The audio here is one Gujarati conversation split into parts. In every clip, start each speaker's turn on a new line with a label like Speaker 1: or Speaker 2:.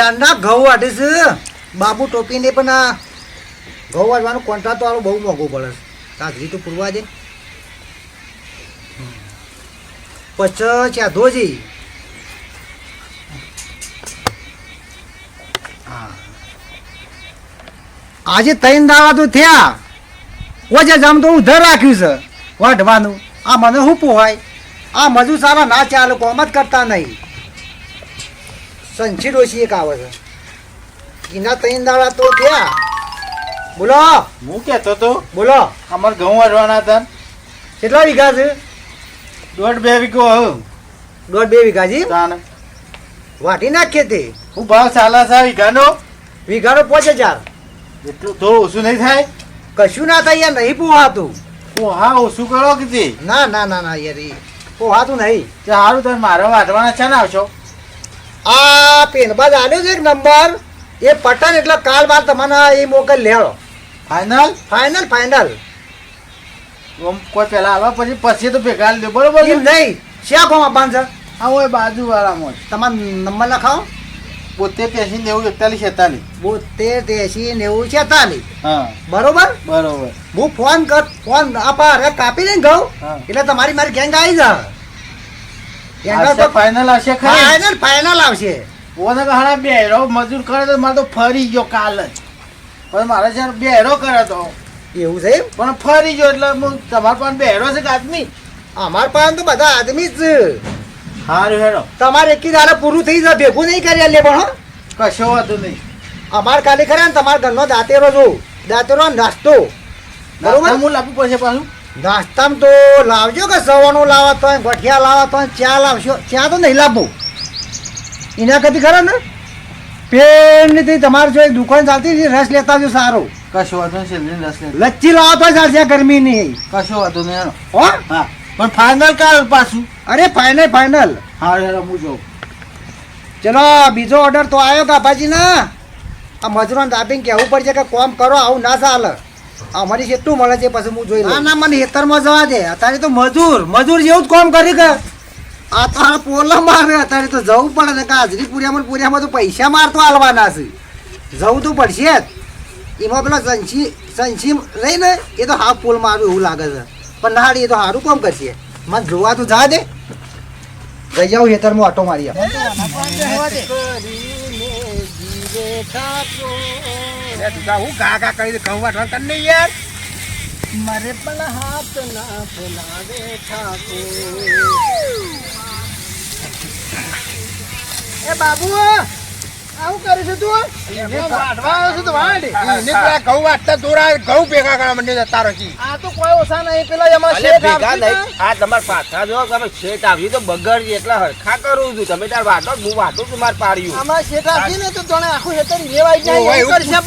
Speaker 1: ચારના ઘઉં વાઢે છે બાબુ ટોપીને પણ આ ઘઉં વાઢવાનો કોન્ટ્રાક્ટ વાળો બહુ મોંઘો પડે કાગરી તો પૂરવા દે. પછી ચા ધોજી. હા. આજે ત્રણ દાવા તો થયા. ઓજે જામ તો ઉધર રાખ્યું છે વાઢવાનું. આ મને શું પોહાય? આ મજૂર સારા ના ચાલે, કોમ જ કરતા નહીં. સંચી ડોશી એક આવે છે. એના ત્રણ દાડા તો થયા. બોલો.
Speaker 2: હું કહેતો તો
Speaker 1: બોલો.
Speaker 2: અમારે ઘઉં વાળવાના હતા
Speaker 1: કેટલા વીઘા છે?
Speaker 2: દોઢ બે વીઘો હું
Speaker 1: દોઢ બે વીઘા જી વાટી નાખીએ તે.
Speaker 2: હું ભાવ ચાલે છે વીઘાનો.
Speaker 1: વીઘાનો પાંચ હજાર.
Speaker 2: એટલું થોડું ઓછું નહીં થાય.
Speaker 1: કશું ના થાય યાર નહીં પોહાતું.
Speaker 2: પોહા ઓછું કરો કીધી
Speaker 1: ના ના ના ના યાર પોહાતું નહીં.
Speaker 2: તે સારું તમે મારા વાટવાના છે ને આવશો.
Speaker 1: આ પેનબાજ આલ્યો છે એક નંબર. એ પટન એટલે કાલ બાર તમને એ મોકલ લેડો
Speaker 2: ફાઇનલ
Speaker 1: ફાઇનલ ફાઇનલ
Speaker 2: કોઈ પેલા આવવા પછી પછી તો ભેગા લે બરોબર
Speaker 1: નહીં. શ્યા કોમ આપવાનું છે?
Speaker 2: હા હોય બાજુ વાળામાં
Speaker 1: તમારો નંબર લખાવો.
Speaker 2: પોતે પેસી નેવું એકતાલીસ છેતાલીસ.
Speaker 1: બોતેર ત્યાસી નેવું છેતાલીસ.
Speaker 2: હા.
Speaker 1: બરોબર?
Speaker 2: બરોબર.
Speaker 1: હું ફોન કર ફોન આપા કાપી દઈને ઘઉં એટલે તમારી મારી ગેંગ આવી જાય.
Speaker 2: આવશે. ફાઇનલ ખરી.
Speaker 1: ફાઇનલ ફાઇનલ આવશે.
Speaker 2: ઓને કહાડા બેરો મજૂર કરે તો મારે તો ફરી ગયો કાલ. જ પણ મારે છે બેરો કરે તો.
Speaker 1: એવું છે
Speaker 2: પણ ફરી ગયો એટલે હું તમારા પાસે બેરો છે કે આદમી?
Speaker 1: અમાર પાસે તો બધા આદમી જ. છે.
Speaker 2: સારું હેડો.
Speaker 1: તમારે એકી દાડે પૂરું થઈ જાય ભેગું નહીં કરી લે પણ
Speaker 2: કશો વાંધો નહીં.
Speaker 1: અમાર ખાલી ખરા ને તમારા ઘરનો દાંતેરો જો. દાંતેરો નાસ્તો.
Speaker 2: બરોબર
Speaker 1: બરોબર?
Speaker 2: હું લાવવું પડશે પાછું.
Speaker 1: નાસ્તામાં તો લાવજો કે સવાનું લાવા તો ગઠિયા લાવા તો ચા લાવશો. ચા તો નહીં લાવવું. એના કદી ખરા ને? પેનથી તમારે જો દુકાન ચાલતી હતી રસ લેતા જો સારું.
Speaker 2: કશો વાંધો નહીં રસ લે
Speaker 1: લચ્છી લાવો તો ચાલશે ગરમી નહીં
Speaker 2: કશો વાંધો નહીં
Speaker 1: હો?
Speaker 2: હા. પણ ફાઇનલ કાલ પાછું.
Speaker 1: અરે ફાઇનલ ફાઇનલ
Speaker 2: હેડો હું જો
Speaker 1: ચલો બીજો ઓર્ડર તો આવ્યો કાપાજી ના આ મજૂરોને દાબીને કહેવું પડશે કે કોમ કરો આવું ના ચાલે. અમારી જેટલું મળે છે પછી હું જોઈ ના ના મને હેતરમાં જવા દે. અત્યારે તો મજૂર મજૂર જેવું જ કોમ કરી કે. આ તારા આ પોલા મારે અત્યારે તો જવું પડે ને કે હાજરી પૂર્યામાં પૂર્યામાં તો પૈસા મારતો હાલવાના છે. જવું તો પડશે જ. એમાં પેલા સંસી સંસી રહી ને એ તો હાફ પોલ મારું એવું લાગે છે. પણ ના એ તો સારું કોમ કરશે. મને જોવા તો જા દે. જઈ જાઉં હેતરમાં ઓટો મારી આવું.
Speaker 3: હું ગા ગા કરી કહું વાટવા તને નહીં યાર
Speaker 1: મરે પણ હાથ ના ફેલાવે ઠાકોર એ બાબુ આવું કરે છે તું
Speaker 3: વાટવા આવ્યો છું તો વાટ. એને પેલા ઘઉં વાટતા દોરા ઘઉં ભેગા કરવા માંડ્યો તારો કી.
Speaker 1: આ તો કોઈ ઓછા નહીં પેલા એમાં
Speaker 4: અલે ભેગા નહીં. આ તમાર પાછા જો તમે શેઠ આવ્યું તો બગડ એટલા હરખા કરું છું. તમે તાર વાટો હું વાટું છું માર પાડ્યું.
Speaker 1: આમાં શેઠ આપી ને તો તને આખું હેતર લેવાઈ જાય કરશે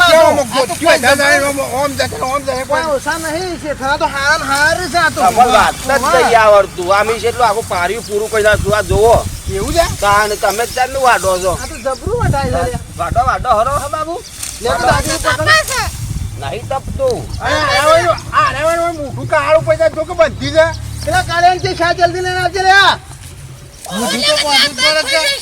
Speaker 3: ઓમ જશે.
Speaker 1: કોઈ ઓછા નહીં શેઠ તો હાર હાર છે આ તો.
Speaker 4: વાત જ નહીં આવડતું. આમી એટલું આખું પાડ્યું પૂરું કરી નાખતું આ જોવો.
Speaker 3: એવું છે?
Speaker 4: તાન તમે જ વાટો છો.
Speaker 1: આ તો જબરું વટાય છે
Speaker 4: વાટો વાટો હરો
Speaker 1: હા બાબુ. લે તો દાદી પકડ
Speaker 4: નહીં તપતો.
Speaker 3: અરે આ રહ્યું, આ રહ્યું, મોઢું કાળું પડી જાય, જો કે બધી છે.
Speaker 1: પેલા કાલે એમ કે શા જલ્દી લઈને આવજે રે આ.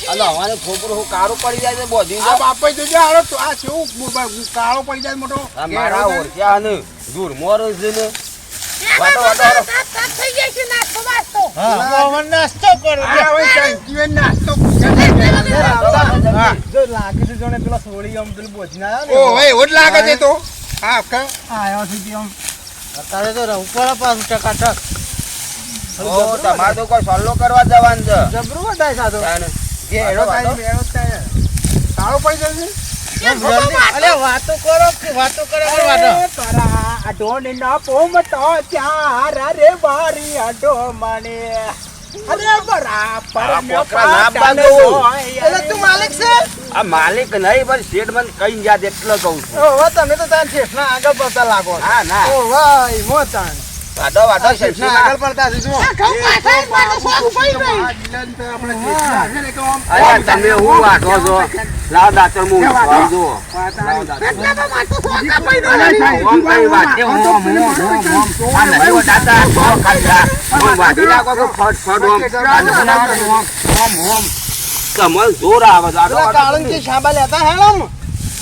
Speaker 4: અલો અમારે ખોપરું હું કાળું પડી જાય છે બોધી
Speaker 3: આ બાપાએ જોજે, આરો તો આ કેવું બ- કાળો પડી જાય મોટો
Speaker 4: મારા ઓળખ્યા ને દૂર મોર છે ને. વાટો વાટો હરો.
Speaker 2: થઈ જાય
Speaker 3: છે હવે ટંકીએ નાસ્તો હા.
Speaker 1: જો લાગે છે જોણે પેલા સોળી આમ પેલું બોજી
Speaker 3: ઓ,
Speaker 1: ને.
Speaker 3: હવે લાગે છે તો. હા કા.
Speaker 1: આયો સુધી આમ
Speaker 2: અત્યારે તો રહું પડે પાછું ટકાટક.
Speaker 4: તમારે તો કોઈ સોલ્લો કરવા જવાનું છે.
Speaker 1: જબરું વટાય
Speaker 4: વાટો, વાટો.
Speaker 3: થાય, એનો થાય. પડી
Speaker 2: વાતો કરો વાતો કરો
Speaker 1: અઢોને ના પોમતો ચાર અઢો મને અરે બરાબર ને
Speaker 4: ના
Speaker 1: તું માલિક છે?
Speaker 4: આ માલિક નહીં પણ શેઠ મને કઈ યાદ એટલો કહું છું.
Speaker 1: તમે તો તાર શેઠના આગળ પડતા લાગો
Speaker 4: હા ના
Speaker 1: ઓ ભાઈ મો
Speaker 4: વાટો વાડો
Speaker 3: શેઠના આગળ પડતા છે, કે આમ-
Speaker 4: અરે તમે હું વાડો છો લાવ દાતર
Speaker 3: લે,
Speaker 4: ઓમ. ઓમ, ઓમ, ઓમ. જોર આવે દાડો
Speaker 3: પેલા કાળંકી શાબા લેતા.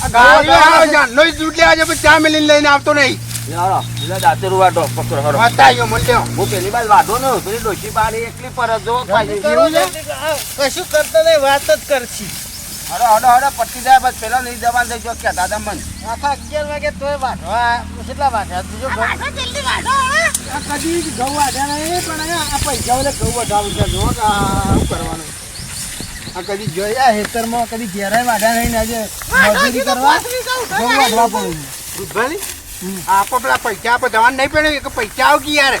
Speaker 3: આ ગાળો આવે જાન નોય દૂધ લેવા જાય, ચા મેલીને લઈને આવતો નહીં.
Speaker 2: કશું કરતો નહીં વાત જ કરશી.
Speaker 4: હડો, હડો, હડો, પટી જાય બસ પેલા નહીં જવાન દઈ જો કે દાદા મન.
Speaker 2: આખા અગિયાર વાગે તોય વાઢવા કેટલા વાઢ્યા તું કદી ઘઉં વાઢ્યા નહીં પણ આ પૈસા વડે ઘઉં વધારું છે. જો શું કરવાનું? આ કદી જોયા હેતરમાં કદી ઘેરાય વાઢ્યા નહીં ને આજે મજૂરી કરવા? ઘઉં વાઢવા પડ્યું?
Speaker 3: આપો પેલા પૈસા આપો જવાન નહીં પડે કે પૈસા આવ કે યાર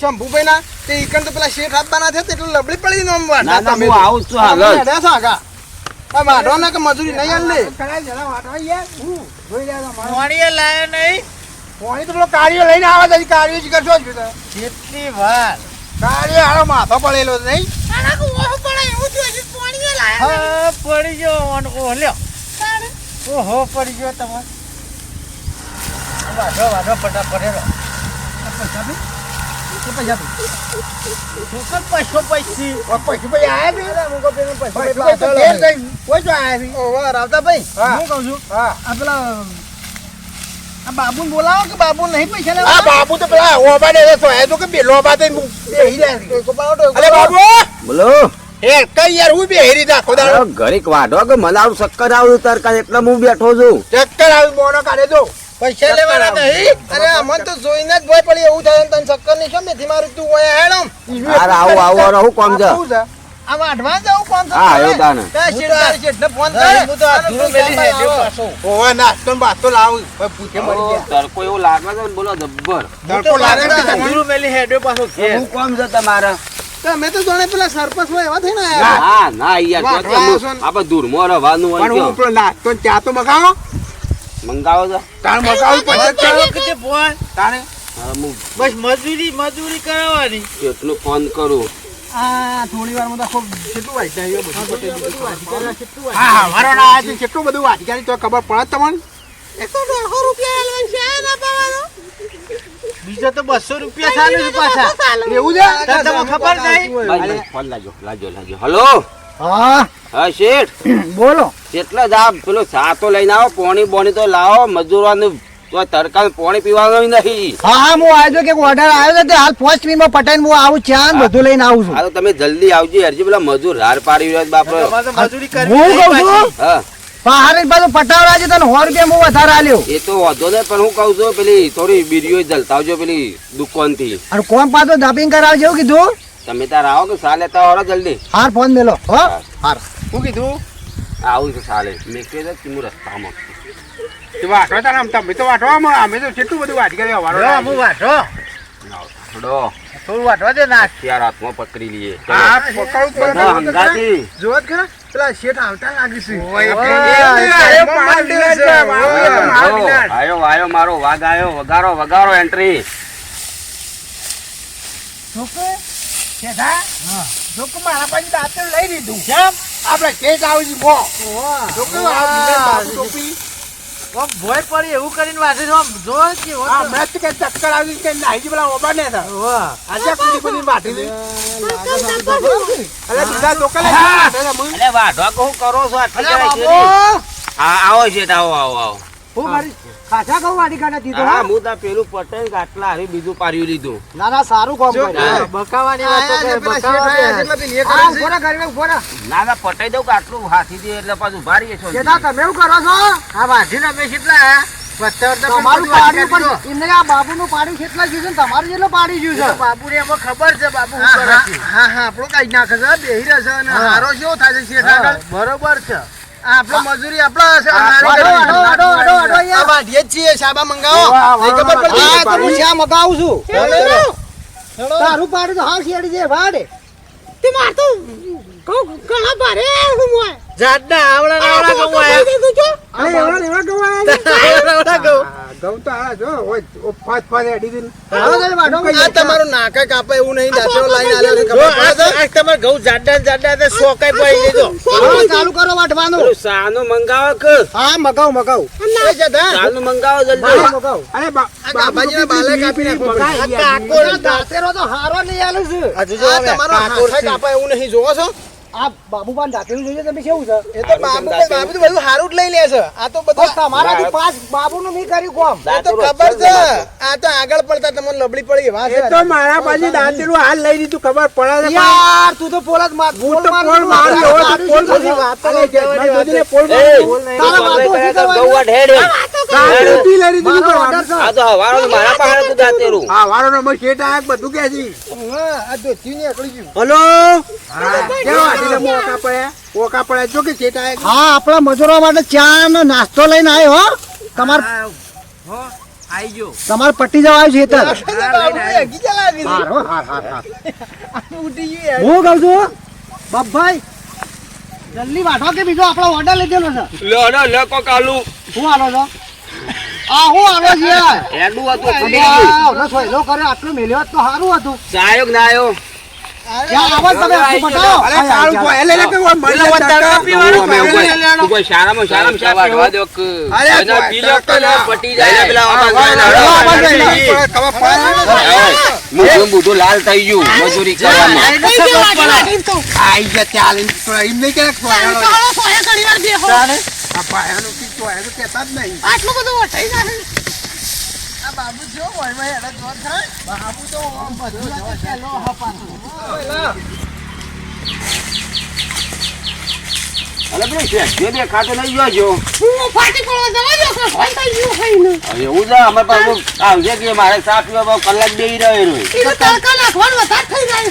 Speaker 3: શંભુભાઈ ના તે ઈકણ તો પેલા શેઠ આપવાના થયા એટલે લબડી પડી ને.
Speaker 4: આવું છું
Speaker 3: વાઢો કે મજૂરી નહીં આલે.
Speaker 2: પાણીએ લાયો નહીં.
Speaker 3: પોણી તો પેલો કાર્યો લઈને આવે છે કાર્યો જ કરશો જ.
Speaker 2: કેટલી વાર?
Speaker 3: કાર્યો હારો માથો પડેલો છે નહીં?
Speaker 2: હા પડી ગયો ઓન ઓલ્યો ઓહો પડી ગયો તમારે. વાઢો વાઢો ફટાફટ પડેલો પૈસા બી પૈસા પૈસો પૈસી
Speaker 3: ઓ પૈસુભાઈ આયા છે તો કોઈ જો આયા છે?
Speaker 2: ઓહો રાવતાભાઈ
Speaker 3: હું
Speaker 2: કહું છું
Speaker 3: હા.
Speaker 2: આ પેલા આ બાબુને બોલાવો કે બાબુ નહીં પૈસા
Speaker 3: આ
Speaker 2: લેવા
Speaker 3: બાબુ તો પેલા ઓબા ને હે તો કે બે લોબા તો બેહી છે. અરે બાબુ
Speaker 4: બોલો.
Speaker 3: એ કઈ યાર હું બેહી હેરી તા ખોદા
Speaker 4: અરે ઘડીક વાઢો કે મને આવું ચક્કર આવ્યું તરકા એટલે હું બેઠો છું.
Speaker 3: ચક્કર આવી મોનો કાઢે જો.
Speaker 2: પૈસા લેવાના નહીં.
Speaker 3: અરે અમન તો જોઈને જ ભય પડી. એવું થાય તને ચક્કર નહીં છો મેથી મારું? તું હોય હેડમ
Speaker 4: આવું આવું હું કોમ છે હા
Speaker 3: ફોન
Speaker 2: હા, હું તો આ ધૂળ મેલી હેડ્યો પાછો.
Speaker 3: ઓય નાસ્તો ને લાવ. ભાઈ પૂછે મળી
Speaker 4: ઓ,
Speaker 3: ગયા.
Speaker 4: તડકો એવું લાગે છે ને બોલો જબ્બર.
Speaker 3: તડકો લાગે છે?
Speaker 2: ધૂળ મેલી પાછો.
Speaker 4: હું કોમ છે તમારે?
Speaker 3: તમે તો જાણે પેલા સરપંચ હોય એવા થઈને આયા
Speaker 4: ના ના યાર. આપણે હોય
Speaker 3: પણ હું પેલો નાસ્તો ને ચા તો મગાવો?
Speaker 4: મંગાવો છો
Speaker 3: તાણ મગાવું પછી
Speaker 2: ચાલો
Speaker 3: ચાલો.
Speaker 2: કે તે ફોન. બસ મજૂરી મજૂરી કરાવવાની.
Speaker 4: કેટલું ફોન કરું?
Speaker 2: આ થોડી વારમાં ખૂબ કેટલું વાંચી જાય બધું પતી ગયું. બધું વાંચી ગયા, કેટલું વાંચી
Speaker 3: હા હા ના આજે કેટલું બધું વાંચી તો ખબર પડે તમને.
Speaker 2: બીજો તો બસો રૂપિયા ચાલે છે પાછા.
Speaker 3: એવું છે?
Speaker 2: તને ખબર નહીં?
Speaker 4: ભાઈ, ભાઈ, ફોન લાજો લાજો લાજો હલો?
Speaker 1: હા.
Speaker 4: હા શેઠ?
Speaker 1: બોલો.
Speaker 4: કેટલા જા પેલો સાતો તો લઈને આવો પોણી બોણી તો લાવો મજૂરવાનું તો તડકા પાણી પીવાનું નહીં
Speaker 1: હા હા હું આવ્યો કે ઓર્ડર આવ્યો છે હાલ હાલ મી માં પટાઈને હું આવું ચા બધું લઈને આવું છું.
Speaker 4: હા તમે જલ્દી આવજો હરજી પેલા મજૂર હાર પાડી રહ્યો બાપરો.
Speaker 2: તમારે તો મજૂરી
Speaker 1: હું
Speaker 2: કરવી
Speaker 1: કહું છું?
Speaker 4: હા.
Speaker 1: પહાડી પાછું પટાવડા છે તને સો રૂપિયા હું વધારે આલ્યો.
Speaker 4: એ તો વાંધો નહીં પણ હું કહું છું પેલી થોડી બીડીઓ જલતાવજો પેલી દુકાનથી.
Speaker 1: અને કોણ પાછો દાબિંગ કરાવજો કીધું?
Speaker 4: તમે તાર આવો કે સા લેતા આવડો જલ્દી.
Speaker 1: હાર ફોન મેલો હો? હાર.
Speaker 3: શું કીધું?
Speaker 4: આવું છે સાલે. મેં કીધું કે હું રસ્તામાં.
Speaker 3: તે વાંચો આમ તમે તો વાંચવામાં અમે તો કેટલું બધું ગયા વાળો
Speaker 2: જો, હું વાટો
Speaker 4: થોડો
Speaker 2: થોડું વાઢવા દે ના
Speaker 4: હથિયાર હાથમાં પકડી લઈએ. ચલો.
Speaker 3: હા પકડવું જ
Speaker 4: બધા
Speaker 3: જોવો જ ખરા. પેલા શેઠ આવતા લાગી છે.
Speaker 4: આયો આયો મારો વાગ આયો વગારો વગારો એન્ટ્રી
Speaker 3: શેઠા? જો કે મારા પાસે લઈ લીધું.
Speaker 2: કેમ?
Speaker 3: આપણે કેસ આવી આ બાબુ ટોપી,
Speaker 2: આમ ભોય પડી એવું કરીને વાઢે છે, જો કે
Speaker 3: આ હમણાં જ કે ચક્કર આવી કે નાહી પેલા ઓબા ને. આજે કુદી કુદી. અરે બીજા
Speaker 4: કહું કરો છો? આટલી. હા આવો શેઠ આવો આવો આવો.
Speaker 1: હું. મારી ખાસા કહું વાડી કાઢા દીધો
Speaker 4: હા હું. તાર પેલું પટેલ આટલા હારી બીજું પાર્યું લીધું.
Speaker 1: ના ના સારું કામ કર્યું.
Speaker 2: બકાવાની કરે,
Speaker 3: કરે.
Speaker 4: ના ના પટાઈ દઉં હાથી દે એટલે પાછું ભારી છો.
Speaker 1: તમે એવું કરો છો?
Speaker 2: કેટલા
Speaker 1: તમારું પાડ્યું પણ એમને આ બાબુનું પાડ્યું કેટલા ગયું છે ને? તમારું જેટલું પાડી ગયું
Speaker 2: જો.
Speaker 1: છે
Speaker 2: બાબુને એમાં ખબર છે બાબુ
Speaker 3: હા, હા,
Speaker 2: છે.
Speaker 3: કઈ આપણો નાખે છે, બેહી રહે છે અને હારો કેવો થાય છે?
Speaker 2: બરોબર છે.
Speaker 3: આ આપણો મજૂરી આપણા હશે,
Speaker 1: હા,
Speaker 3: હારો
Speaker 1: વાઢો,
Speaker 3: કરી.
Speaker 1: વાઢો, વાઢો, વાઢો, વાઢો, અહીંયા.
Speaker 3: આ વાઢીએ જ છીએ, સાબા મંગાવો.
Speaker 4: વાહ, વાહ,
Speaker 3: નહીં ખબર
Speaker 4: વાહ,
Speaker 3: પડતી?
Speaker 1: હા, તો હું શા મગાવું છું તારું પાડ્યું તો હાવ શેડી છે વાડે
Speaker 2: જાતના આવડા નાવડા ગૌ આયા.
Speaker 3: અરે એવડા એવડા ઘઉં આયા. છે?
Speaker 2: એવડા ઘઉં.
Speaker 3: તો આ જો ઓય, ઓ
Speaker 2: આ તમારું નાકે કાપે એવું નહીં દાંતેડો લાઈન આલ્યો છે, ખબર
Speaker 5: આ
Speaker 2: પડે?
Speaker 5: આ તમારે ઘઉં જાડા જાડા ને શોકાય પડી જજો
Speaker 1: ચાલુ કરો વાઢવાનું.
Speaker 4: પેલું મંગાવો કે?
Speaker 1: હા મગાવ મગાવ.
Speaker 2: એ જતા.
Speaker 4: સાનું મંગાવો જલ્દી.
Speaker 1: મગાવ મગાવ.
Speaker 3: અરે બા-
Speaker 2: બાલે કાપી નાખો.
Speaker 1: તો હારો નહીં આલે છે.
Speaker 5: આ
Speaker 2: તમારો કાપે એવું નહીં જોવો છો.
Speaker 1: આ બાબુબાન દાંતેરું જોઈએ તમે કેવું છે?
Speaker 2: એ તો બાબુ બાબુ તો બધું હારું જ લઈ લે છે. આ તો બધું
Speaker 1: તમારાથી પાંચ બાબુનું નહીં કર્યું કોમ?
Speaker 2: એ તો ખબર છે આ તો આગળ પડતા તમને લબડી પડી વાત
Speaker 3: એ તો મારા પાછી દાંતેલું હાલ લઈ લીધું ખબર પડે છે
Speaker 1: યાર તું તો પોલ જ માર
Speaker 3: હું તો પોલ મારું પોલ પછી અરે કે ભાઈ જોજે પોલ
Speaker 4: એ,
Speaker 1: તારા વાતો
Speaker 4: કરે તો
Speaker 1: શીખવવાનું.
Speaker 4: ઘઉં આ તો હવારો મારા પાસે હતું દાંતેરું.
Speaker 3: હા વારો નંબર શેઠ આયા બધું કે છે?
Speaker 2: આ ધોતી ની અકળી ગયું
Speaker 1: હલો?
Speaker 3: હા કેવા આટીને મોકા પડ્યા? મોકા પડ્યા જો કે શેઠ આયા
Speaker 1: હા આપણા મજૂરો માટે ચા નો નાસ્તો લઈને આવ્યો હો. તમાર તમારે પટ્ટી જવા આવ્યું છે હો,
Speaker 2: ગયું.
Speaker 1: હું કહું છું બાપભાઈ જલ્દી વાઢો કે બીજો આપણો ઓર્ડર લીધેલો છે?
Speaker 4: લે, લે, લે, કોક આલુ.
Speaker 1: શું આલો છો? આ હું છે યાર
Speaker 4: હતું, ફૂટી ગયું.
Speaker 1: સોયલો કરે આટલું મેલ્યો તો સારું હતું
Speaker 4: ચાયો ના આયો?
Speaker 1: ક્યાં આવો તમે આખું બતાવો
Speaker 3: અરે સારું કોઈ એટલે એટલે કે કોઈ મળે
Speaker 5: પેલા
Speaker 3: ટકા.
Speaker 5: પીવાનું
Speaker 4: અમે એવું
Speaker 5: પાણી
Speaker 4: કોઈ-
Speaker 5: લેવાનો.
Speaker 4: તું કોઈ સારામાં સારામાં શા પીવો?
Speaker 3: અરે
Speaker 4: એના
Speaker 3: કોઈ
Speaker 4: પી લો કે
Speaker 3: ટકા
Speaker 4: ના
Speaker 3: ના.
Speaker 4: પટી જાય. પેલા
Speaker 3: હા,
Speaker 4: આમાં
Speaker 3: વાહ,
Speaker 4: જાય
Speaker 3: વાહ,
Speaker 4: ના.
Speaker 3: વાહ,
Speaker 1: જાય ના.
Speaker 3: વાહ, ખબર પડે?
Speaker 4: હવે, મોઢું બધું લાલ થઈ ગયું મજૂરી કરવામાં
Speaker 3: આ પાયાનો તો આયા તો કહેતા જ નહીં.
Speaker 2: આ બાબુ જો હોયમાં જોર થાય બાબુ તો બધું જો ચાલો
Speaker 4: પેલો શેઠિયો દેખાતો નહીં જોજો. એવું છે અમારે પાસે આવજે કે મારે સાફ પીવા કલાક બેહી રહ્યો રહ્યો.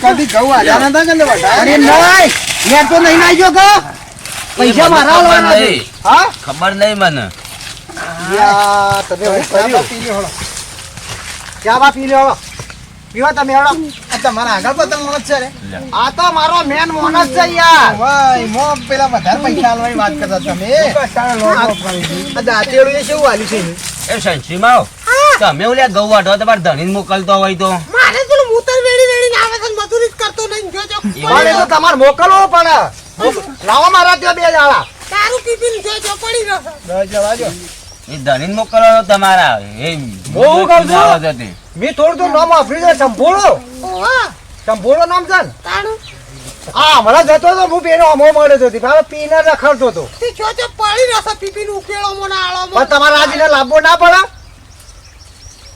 Speaker 2: કદી ઘઉં આજાના હતા કે ને વધારે?
Speaker 1: અરે નહીં તો નહીં નાખ્યો કે પૈસા મારા આલવાના છે. હા?
Speaker 4: ખબર નહીં મને.
Speaker 1: યા તમે હું કર્યું?
Speaker 2: પી લ્યો હળો.
Speaker 1: પી લ્યો પીવા તમે હેડો
Speaker 2: તમારા આગળ પતંગ મોત છે રે
Speaker 1: આ તો મારો મેન મોન છે યાર.
Speaker 2: વાય મો પેલા વધારે પૈસા આલવાની વાત કરતા તમે. આ દાંતેડું એ છે?
Speaker 4: તમે ગૌ વાઢો તમારે ધણીને મોકલતો હોય તો.
Speaker 1: એ તો તમારે મોકલવો પડે. લાવો મારા ત્યાં બે જાળા.
Speaker 2: દસ જવા જો
Speaker 4: એ ધણીને મોકલવાનો તમારા એ
Speaker 1: બહુ કહું છું.
Speaker 4: આવે છે
Speaker 1: મેં થોડું તો નામ વાપરી છે ચંપોળો સંભોળો નામ છે ને? હા હમણાં જતો તો હું પેલો અમો મળ્યો હતો મારો પીને રખડતો હતો. પણ તમારા આજીને લાભો ના પડે?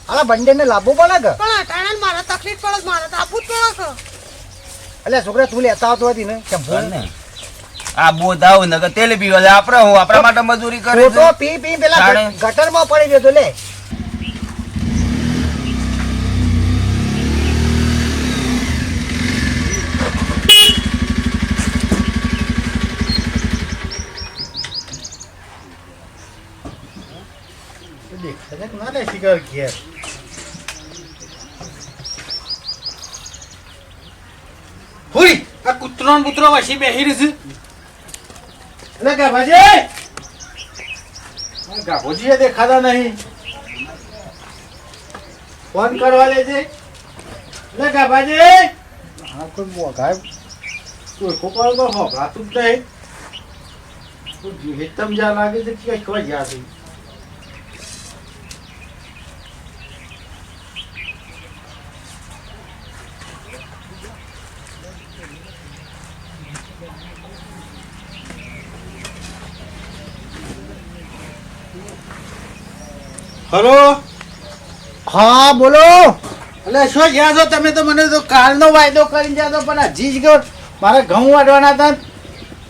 Speaker 1: અલા બંને લાભો પડે કે? એટલે છોકરા તું લેતા આવતો હતી ને?
Speaker 4: ચાલ
Speaker 1: ચંપોળો
Speaker 4: ને. આ બોધ આવું ને તેલ પીવા દે આપણે હું આપણા માટે મજૂરી કરે
Speaker 1: તો પી પી પેલા. ગટરમાં પડી ગયો તો લે
Speaker 5: હુઈ, આ કૂતરો વાસી વસી બેહી રહી છે.
Speaker 2: એટલે ગાભાજી. ગાભોજી દેખાતા નહીં. ફોન કરવા લેજે. એટલે ગાભાજી. હા કોઈ મોઘા કોઈ ખોપાળ તો હોભળાતું જ નહીં. કોઈ હેતમ જા લાગે છે કે કઈ ગયા છે. હલો?
Speaker 1: હા બોલો.
Speaker 2: એટલે શું ગયા છો? તમે તો મને તો કાલનો વાયદો કરીને છો પણ હજી જ ગયો. મારે ઘઉં વાટવાના હતા.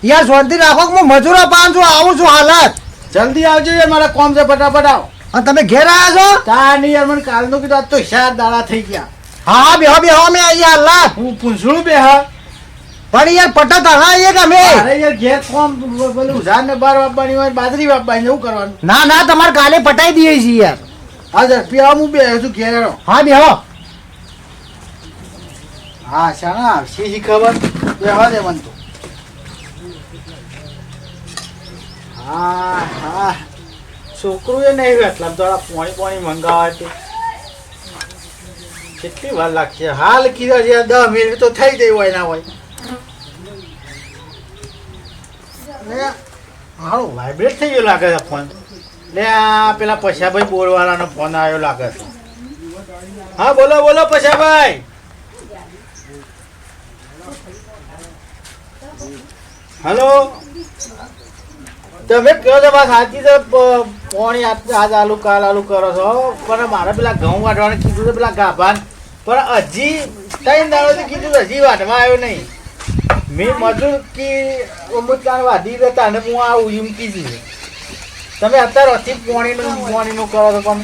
Speaker 1: યાર શાંતિ રાખો કે હું મજૂરો પાન છું આવું છું હાલત.
Speaker 2: જલ્દી આવજો યાર મારા કોમ છે ફટાફટ આવો.
Speaker 1: અને તમે ઘેર આવ્યા છો?
Speaker 2: તા નહીં યાર મને કાલનું કીધું આજ તો ચાર દાડા થઈ ગયા.
Speaker 1: હા હા બેહો બેહો અમે અહીંયા હાલત.
Speaker 2: હું પૂછડું બે હા
Speaker 1: પણ યાર પટ્ટા તણા આવીએ કે અમે.
Speaker 2: અરે યાર કોમ પેલું ઝાડ ને બાર વાપવાની હોય બાજરી વાપવાની એવું કરવાનું.
Speaker 1: ના ના તમારે કાલે પટાઈ દઈએ છીએ યાર.
Speaker 2: હા ઝડપી આવો હું બે છું ઘેર
Speaker 1: હા બેહો
Speaker 2: હા. શાણા આવશે શી ખબર? બેહવા દે મને તો. હા હા. છોકરું એ નહીં એટલા થોડા પાણી પાણી મંગાવા તે કેટલી વાર લાગશે? હાલ કીધા છે દસ મિનિટ તો થઈ ગઈ હોય ના હોય લે મારો વાઇબ્રેટ થઈ ગયો લાગે છે ફોન લે, આ પેલા પૈસાભાઈ બોલવાળાનો ફોન આવ્યો લાગે છે. હા, બોલો બોલો, પૈસાભાઈ. હલો? તમે કહો છો? બસ સાચી તો પોણી આજ આલુ, કાલ આલુ કરો છો. પણ મારે પેલા ઘઉં વાટવાનું કીધું પેલા ગાભાન. પણ હજી ત્રણ દાડોથી કીધું હજી વાટવા આવ્યો નહીં. મેં મજૂર કે અમુકદાન વાધી દેતા અને હું આવું યુમકી કીધું. તમે અત્યારે અતિ પોણીનું પોણીનું કરો છો પણ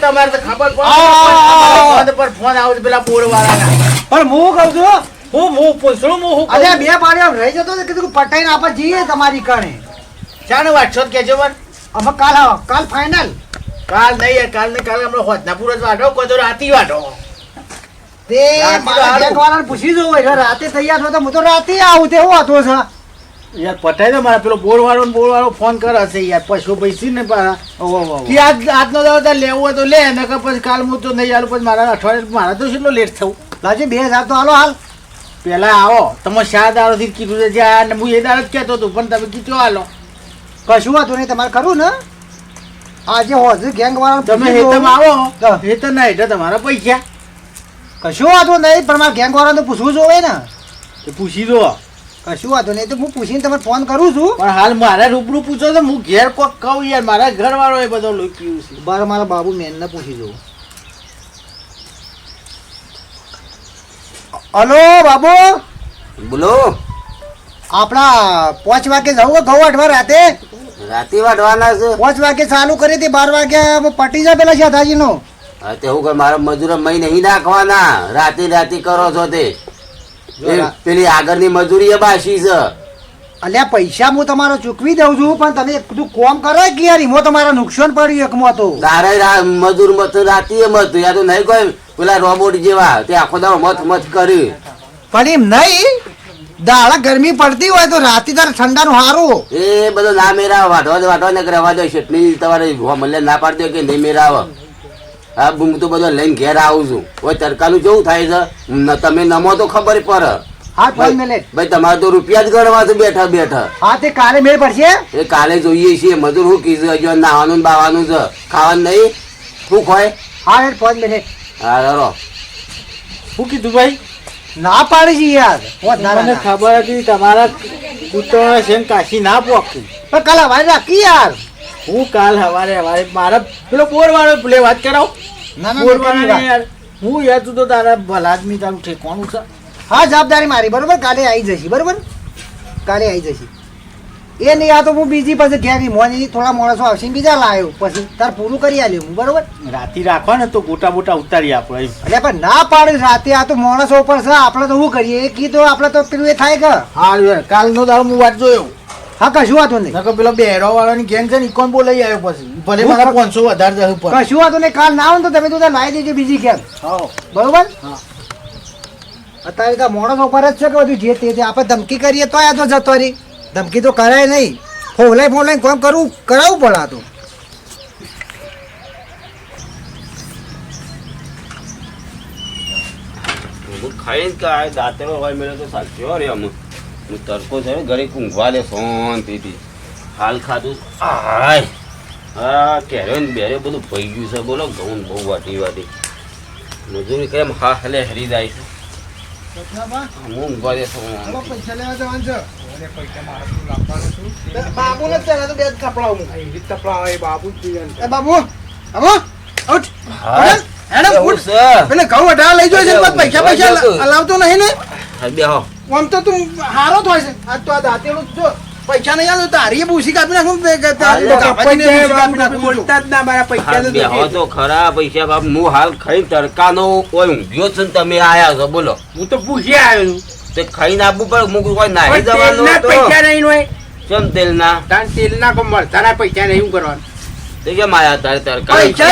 Speaker 2: તમારે તો ખબર પડે. પર ફોન આવે પેલા બોરવાળાના
Speaker 1: પણ હું કહું છું
Speaker 2: હું હું પૂછું હું
Speaker 1: અરે બે પાણી આમ રહી જતો કીધું પટાઈને આપણે જઈએ તમારી કણે.
Speaker 2: ચાનો વાંચો જ કહેજો મને.
Speaker 1: અમે કાલ આવો કાલ ફાઇનલ
Speaker 2: કાલ નહીં કાલ નહીં કાલ હમણાં જ વાઢો કોઈ તો રાતી વાઢો.
Speaker 1: તે મારા. પૂછી જોવું રાતે તૈયાર થયો તો હું તો રાતે આવું તે હું હતો છે.
Speaker 2: યાર પટાઈ દો મારા પેલો બોર વાળો બોર વાળો ફોન કરે છે યાર પૈસો પૈસી ને. કે આજ આજનો દાડો તારે લેવું હોય તો લે ને પછી કાલ હું તો નહીં આલું પછી મારા અઠવાડિયે મારા તો કેટલો લેટ થવું.
Speaker 1: લાજી બે હજાર તો હાલો હાલ.
Speaker 2: પહેલાં આવો તમે દાડોથી કીધું છે? જ્યાં ને હું એ દાડો જ કહેતો હતો પણ તમે કીધું હાલો
Speaker 1: કશું વાંધો નહીં તમારે કરવું ને? આજે હોજ ગેંગ વાળા
Speaker 2: તમે હેતમ આવો. હેતમ ના હેઠળ તમારા પૈસા.
Speaker 1: કશું વાંધો નહીં પણ મારે ગેંગ વાળાને તો પૂછવું જોવે ને.
Speaker 2: તો પૂછી દો
Speaker 1: કશું વાંધો નહીં તો હું પૂછીને તમને ફોન કરું છું.
Speaker 2: પણ હાલ મારે રૂબરૂ પૂછો તો હું ઘેર કોક કહું યાર મારા ઘરવાળો એ બધો લોહી પીવું છે.
Speaker 1: બાર મારા બાબુ મેનને પૂછી જોઉં હલો બાબુ?
Speaker 4: બોલો.
Speaker 1: આપણા પાંચ વાગે જવું ઘઉં અઠવા રાતે?
Speaker 4: રાતે વાઢવાના છે.
Speaker 1: પાંચ વાગે ચાલુ કરી હતી બાર વાગે પટી જાય પેલા શાતાજી નો
Speaker 4: હા કે મારા મજૂરો મહી નહીં નાખવાના. રાતે રાતે કરો છો તે. પેલી આગળની મજૂરી એ બાસી છે.
Speaker 1: અલ્યા પૈસા હું તમારો ચૂકવી દઉં છું પણ તમે બધું કોમ કરો કે યાર એમાં તમારે નુકસાન પડ્યું એકમાં તો.
Speaker 4: તારે મજૂર મત રાતે મત યા તો નહીં કોઈ પેલા રોબોટ જેવા તે આખો દાવ મત મત કર્યું.
Speaker 1: પણ એમ નહીં દાડા ગરમી પડતી હોય તો રાતે તારે ઠંડાનું સારું
Speaker 4: એ બધો ના મેરા વાઢવા દે વાઢવા ને રહેવા દો ચટણી તમારે મને ના પાડી દો કે નહીં મેરાવ. હા હું તો બધો લઈને ઘેર આવું છું. ઓય તડકાનું કેવું થાય છે? તમે નમો તો ખબર પડે.
Speaker 1: હા
Speaker 4: ભાઈ તમારે તો રૂપિયા જ ગણવા છે બેઠા બેઠા.
Speaker 1: હા તે કાલે મેળ પડશે?
Speaker 4: એ કાલે જોઈએ છીએ. મજૂર શું કીધું? હજુ નાવાનું ને બાવાનું છે. ખાવાનું નહીં? શું ખોય?
Speaker 1: હા યાર પાંચ મિનિટ
Speaker 4: હા રો
Speaker 2: શું કીધું ભાઈ?
Speaker 1: ના પાડી છે યાર.
Speaker 2: મને ખબર હતી તમારા કૂતરો છે ને કાશી ના પોકતું
Speaker 1: પણ કાલા હવારે રાખી યાર.
Speaker 2: હું કાલ હવારે હવારે મારા પેલો બોર વાળો પેલે વાત કરાવ. બોર
Speaker 1: નક્કી
Speaker 2: યાર હું યાર તું તો તારા ભલાદમી તારું ઠેકવાનું છે.
Speaker 1: હા જવાબદારી મારી બરોબર? કાલે આવી જશે બરોબર? કાલે આવી જશે એ નહીં આ તો હું બીજી પછી ઘેર મોની થોડા માણસો આવશે બીજા લાવ્યો પછી. તાર પૂરું કરી આલ્યું હું બરોબર?
Speaker 2: રાતે રાખો ને તો ગોટા બોટા ઉતારી આપો
Speaker 1: એટલે પણ ના પાડે રાતે આ તો માણસો ઉપર છે. આપણે તો શું કરીએ? એ કીધું આપણે તો પેલું એ થાય કે.
Speaker 2: હા યાર કાલનો દાડો હું વાત જોયો.
Speaker 1: હા કશું વાતો નહીં.
Speaker 2: નકર પેલો બેરો વાળાની ગેંગ છે ને ઈકોન બોલાઈ આવ્યો પછી? ભલે મારા પાંચસો વધારે જશે ઉપર.
Speaker 1: કશું વાતો નહીં કાલ ના આવે તો તમે તો લાવી દેજો બીજી ગેંગ
Speaker 2: હા.
Speaker 1: બરોબર?
Speaker 2: હા.
Speaker 1: અત્યારે તો મોણસ ઉપર જ છે કે બધું જે તે આપણે ધમકી કરીએ તો આ તો જતો રહી. ધમકી તો કરાય નહીં. ફોલાઈ ફોલાઈ કોમ કરવું કરાવવું પડે આ તો.
Speaker 4: ખાઈ કે હોય મેળે તો સાચો રે અમુક હું તડકો છે ઘરે ઊંઘવા લે શાંતિથી. હાલ ખાધું આય. હા કેરો ને બેરે બધું ભઈ ગયું છે બોલો ઘઉં બહુ વાટી વાટી. મજૂરી કેમ હા હલે હરી જાય છે. હું ઊંઘવા દે
Speaker 3: પૈસા લેવા જવાનું છે.
Speaker 2: બાબુ ને પેલા તો બે કપડા હું
Speaker 3: તપડા હોય બાબુ
Speaker 2: બાબુ બાબુ ઉઠ.
Speaker 4: હા.
Speaker 2: ઉઠ. પેલે ઘઉં અઢાર લઈ જાય છે પૈસા પૈસા
Speaker 4: જોવા
Speaker 2: લાવતો નહીં ને?
Speaker 4: હા, બેહો.
Speaker 2: આમ તો તું હારો થાય છે. આજ તો આ દાંતેડું જો પૈસા નહીં આવ્યો તારી ભૂસી કાપી નાખું કે બોલતા
Speaker 3: જ ના મારા પૈસા
Speaker 4: તો ખરા પૈસા બાપ હું હાલ ખાઈ તડકાનો કોઈ ઊંઘ્યો છે ને તમે આયા છો બોલો.
Speaker 3: હું તો ભૂસી આવ્યો છું.
Speaker 4: તે ખાઈને આપવું પડે હું કોઈ નાહી
Speaker 3: પણ
Speaker 4: જવાનું
Speaker 3: પૈસા નહીં હોય.
Speaker 4: ચમ તેલના?
Speaker 3: તાન તેલના મળતા મળતાના પૈસા નહીં હું કરવાનું?
Speaker 4: તે કેમ આયા તારે તડકા
Speaker 2: પૈસા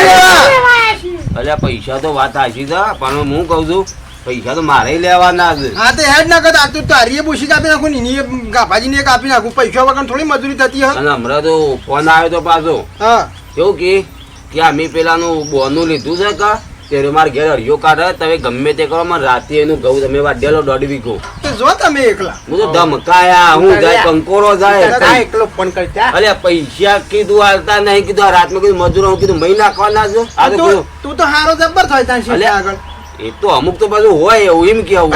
Speaker 4: અલ્યા પૈસા તો વાત સાચી છે પણ હું કહું છું પૈસા તો મારે લેવાના છે.
Speaker 3: હા તો હેડ ના કરતા. તું તારીએ બુશી કાપી નાખું ને એની ગાભાજીને કાપી નાખું. પૈસા વગર થોડી મજૂરી થતી હા
Speaker 4: અને હમણાં તો ફોન આવ્યો તો પાછો.
Speaker 3: હા.
Speaker 4: કેવું કે કે અમે પેલાનું બોનું લીધું છે કા? તેરે માર ઘેર હરિયો કાઢે તમે ગમે તે કરો મને રાતે એનું ઘઉં તમે વાઢેલો દોઢ વીઘો.
Speaker 3: તો જો તમે એકલા.
Speaker 4: હું તો ધમકાયા હું જાય કંકોરો જાય.
Speaker 2: એકલો ફોન કરતા?
Speaker 4: અરે પૈસા કીધું આલતા નહીં કીધું આ રાતમાં કીધું મજૂરો કીધું મહિના નાખવાના છે? આ તો
Speaker 3: તું તો હારો જબ્બર થાય ત્યાં છે આગળ.
Speaker 4: એ તો અમુક તો પાછું હોય એવું એમ કેવું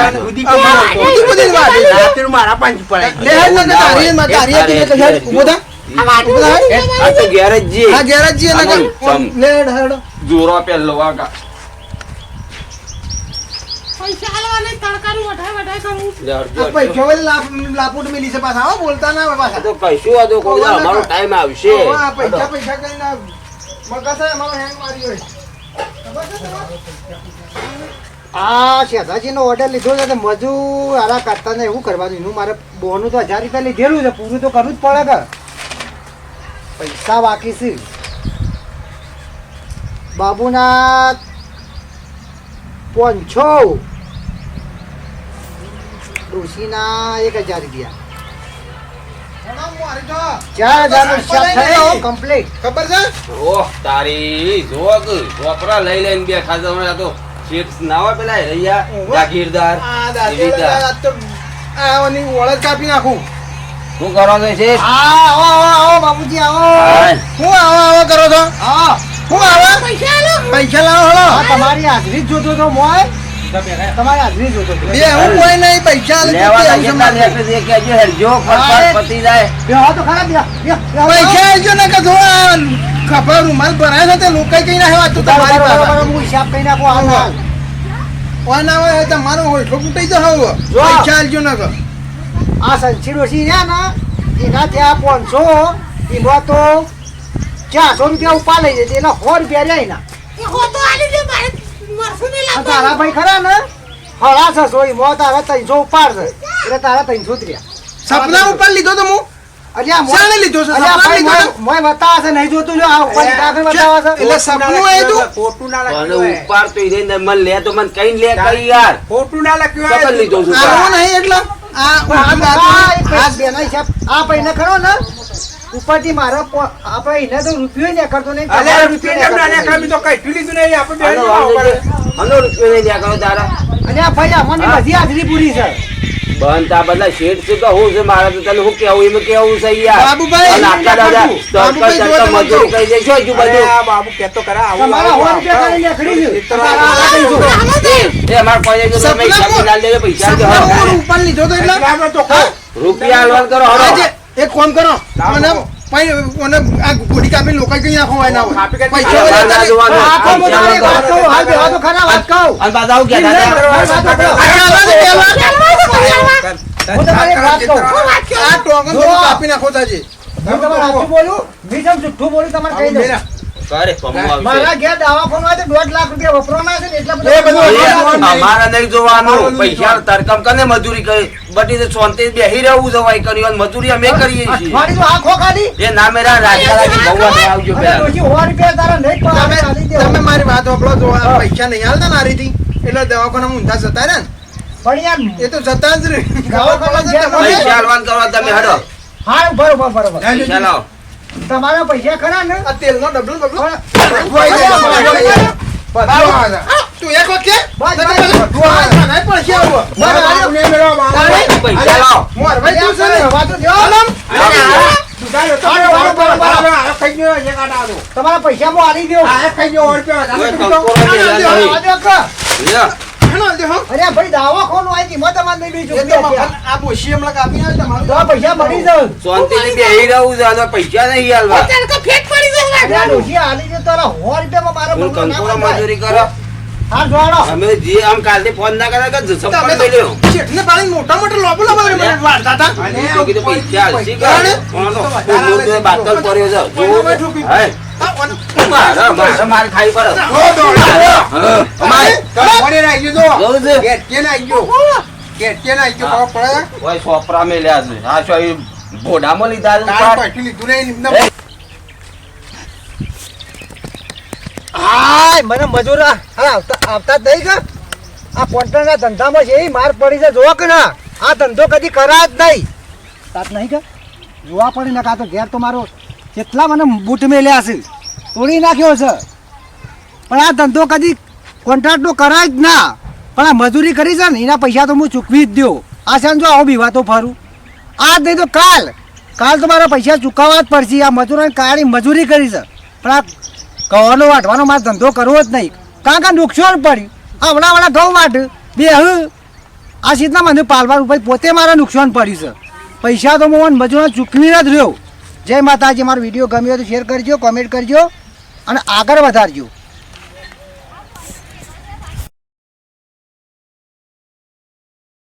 Speaker 2: મારા પાંચ પડે.
Speaker 4: આ તો
Speaker 3: હા હેડ.
Speaker 4: જોરો પેલો વાગા
Speaker 6: પૈસા આલવાને તડકાનું વઢાય વઢાય
Speaker 3: પૈસા વળી લાપ- લાપોટ છે પાછા હો બોલતા ના પાછા.
Speaker 4: તો કશું આ તો કોઈ અમારો ટાઈમ આવશે.
Speaker 3: પૈસા પૈસા કરીને આ મગજ અમારો હેંગ મારી
Speaker 1: આ શેઠાજીનો ઓર્ડર લીધો છે મજૂર આરા કરતા ને એવું કરવાનું? એનું મારે બોનું તો હજાર રૂપિયા લીધેલું છે, પૂરું તો કરવું જ પડે કે પૈસા બાકી છે. બાબુના પાંચસો. ડોશીના એક હજાર રૂપિયા. ચાર કમ્પ્લીટ
Speaker 3: ખબર છે?
Speaker 4: ઓહ તારી જોક લઈ લઈને છે તો. શેઠ ના હોય પેલા જાગીરદાર
Speaker 3: તો ઓળખ કાપી નાખું.
Speaker 4: શું કરવાનું છે
Speaker 1: હા આવો આવો બાબુજી આવો.
Speaker 3: હું. આવો આવો કરો છો?
Speaker 1: હા.
Speaker 3: હું આવો?
Speaker 6: પૈસા
Speaker 3: લાવો
Speaker 1: તમારી હાજરી જ જોતો હતો મોય. તમારી હાજરી જોતો
Speaker 3: બે હું કોઈ નહીં પૈસા તો
Speaker 4: લેવા
Speaker 3: તે
Speaker 4: લાગે તે કહેજો હેરજો ફટફટ પતી જાય.
Speaker 1: બેહો તો ખરા
Speaker 3: પૈસા આવજો ને કે થોડા ખભા રૂમાલ ભરાય છે તે લોકો કઈ ના હેવા તું. તમારી પાસે
Speaker 1: હું હિસાબ નાખું હાલ,
Speaker 3: હોય તો હોઠો કૂટાઈ જશે હવે. પૈસા આલજો ને કે.
Speaker 1: આ સંચી ડોશી રહ્યા ને એના ત્યાં પાંચસો એમાં તો ચારસો રૂપિયા ઉપા લઈ જાય એટલે સો રૂપિયા રહ્યા એના. આ તારા ભાઈ ખરા ને? હળા છે સોઈ મો તારા ત્રણસો ઉપાડ છે એટલે તારા ત્રણસો જ
Speaker 3: સપના ઉપર લીધો તો હું
Speaker 1: અલ્યા મોય-
Speaker 3: લીધો છે? સપના લીધો
Speaker 1: મોય- મોય છે નહીં જોતું જો આ ઉપર આગળ બતાવે છે.
Speaker 3: એટલે સપનું આવ્યું તું
Speaker 2: ખોટું ના લખ્યું હોય.
Speaker 4: ઉપાડ તો ઈ રહીને મને લે તો મને કઈ લે કઈ યાર.
Speaker 2: ખોટું ના લખ્યું
Speaker 4: સપન લીધો છું.
Speaker 3: આવો નહીં એટલે. આ
Speaker 1: આ. આ બેના હિસાબ આ પૈને ખરો ને ઉપરથી મારા આપણે એને તો રૂપિયો ને કરતો નહીં
Speaker 2: અલે, રૂપિયો કેમ ના
Speaker 1: નહીં
Speaker 2: લે? તો કઈ લીધું નહીં. આપણે બેન
Speaker 4: આનો. છે. આનો રૂપિયો નહીં લ્યા કરો તારા.
Speaker 1: અને આ ભાઈ અમને બધી હાજરી પૂરી છે.
Speaker 4: બનતા બધા બદલા શેઠ છે તો હું છે મારા તો તને હું કેવું એમ કેવું છે યાર.
Speaker 3: બાબુભાઈ,
Speaker 4: આટલા દાદા તો
Speaker 3: તમે
Speaker 4: મજૂરી કરી દેશો હજુ બધું
Speaker 2: આ બાબુ કેતો કરા આવું
Speaker 1: તમારા હોન
Speaker 2: કે
Speaker 1: કરી આ ત્રણસો.
Speaker 4: એ અમાર કોઈ જો તમે ના પૈસા જો
Speaker 3: સપના ઉપર લીધો તો એટલે?
Speaker 2: તો
Speaker 4: રૂપિયા લોન કરો હળો.
Speaker 3: એક કોમ કરો. મને મને આ ગોળી કાપી લોકો કઈ નાખો હોય ના હોય
Speaker 2: કાપી કાપી
Speaker 3: પૈસા
Speaker 4: અરે,
Speaker 3: વગર
Speaker 4: ના
Speaker 3: તારી-
Speaker 4: જોવાનું.
Speaker 1: આખો મોટો વાત. કહું, હાલ બેહો તો ખરા વાત કહું.
Speaker 4: અને.
Speaker 1: હું તમારી વાત કહું.
Speaker 3: આ ટોકન કાપી નાખો તાજી.
Speaker 1: હું તમારે સાચું બોલું બીજું જુઠ્ઠું બોલું તમારે કહી દઉં. મારા ઘેર દવાખાનું તો દોઢ લાખ રૂપિયા વપરાના છે ને
Speaker 3: બધું
Speaker 1: બધા
Speaker 3: અમારે
Speaker 4: અમારે નહીં જોવાનું. પૈસા તરકમ કને મજૂરી કરી? બટી તો શાંતિ બેહી રહેવું જવાય કર્યું મજૂરી અમે કરીએ છીએ.
Speaker 1: અઠવાડિયું તો આંખો ખાધી
Speaker 4: એ ના મેરા રાજા રાજી બહુ આવજો પેલા.
Speaker 1: રૂપિયા તારા નહીં
Speaker 3: તમે તમે મારી વાત જો પૈસા નહીં હાલતા ને એટલે દવાખાના ઊંધા જતા રહે ને.
Speaker 1: પણ યાર
Speaker 3: એ તો જતા જ રહે.
Speaker 1: દવાખાના
Speaker 3: દવાખાના
Speaker 1: જ્યાં
Speaker 3: તમારે-
Speaker 4: પૈસા હાલવાન કરવા તમે હડો.
Speaker 1: હા બરોબર બરોબર
Speaker 4: પૈસા લાવો
Speaker 1: તમારા પૈસા ખરા ને?
Speaker 3: આ તેલનો ડબલો ડબલો. તું એક વખત? આવું.
Speaker 2: ગયો,
Speaker 1: તમારા પૈસા હું. આલી. દઉં.
Speaker 2: આ એક ખાઈ ગયો,
Speaker 3: દે હો.
Speaker 1: અરે ભાઈ નહીં બીજું
Speaker 3: આ બોશી આવે તમારું.
Speaker 1: તો પૈસા મળી
Speaker 4: બેહી પૈસા નહીં
Speaker 6: ફેટ પડી
Speaker 1: આલી દે તારા મારો ના
Speaker 4: મજૂરી કરો
Speaker 1: હા જોડો
Speaker 4: અમે જે આમ કાલથી ફોન ના કર્યા કે
Speaker 3: શેઠને મોટા મોટા લોબો લોબો મને વાળતા હતા.
Speaker 2: અને
Speaker 4: કીધું પૈસા હાલશી કે?
Speaker 3: અને?
Speaker 4: કોણ તો? હું મોટો બાતલ પડ્યો છે. જો. હે?
Speaker 1: હાય મને મજૂરા હા, આવતા જ નહીં કે? આ કોન્ટ્રાક્ટના ધંધામાં છે માર પડી છે જોવા કે ના? આ ધંધો કદી કરાય જ નહીં. તાત નહીં કે? જોવા પડી ને કાં ઘેર તો મારો કેટલા મને બૂટ મેલ્યા છે, તોડી નાખ્યો છે. પણ આ ધંધો કદી કોન્ટ્રાક્ટનો કરાય જ ના. પણ આ મજૂરી કરી છે ને, એના પૈસા તો હું ચૂકવી જ દઉં. આ છે જો આવું બીવાતો ફરું. આજ નહીં તો કાલ કાલ તો મારા પૈસા ચૂકવવા જ પડશે. આ મજૂરોને કાળી મજૂરી કરી છે. પણ આ ઘઉંનો વાટવાનો મારે ધંધો કરવો જ નહીં. કારણ કે નુકસાન પડ્યું. આ વડા વડા ઘઉં વાટ બે હ. આ સીધના મને પાલવા ઉપર પોતે મારા નુકસાન પડ્યું છે. પૈસા તો હું મજૂરો ચૂકવી જ રહ્યો. જય માતાજી મારો વીડિયો ગમ્યો તો શેર કરજો કોમેન્ટ કરજો અને આગળ વધારજો.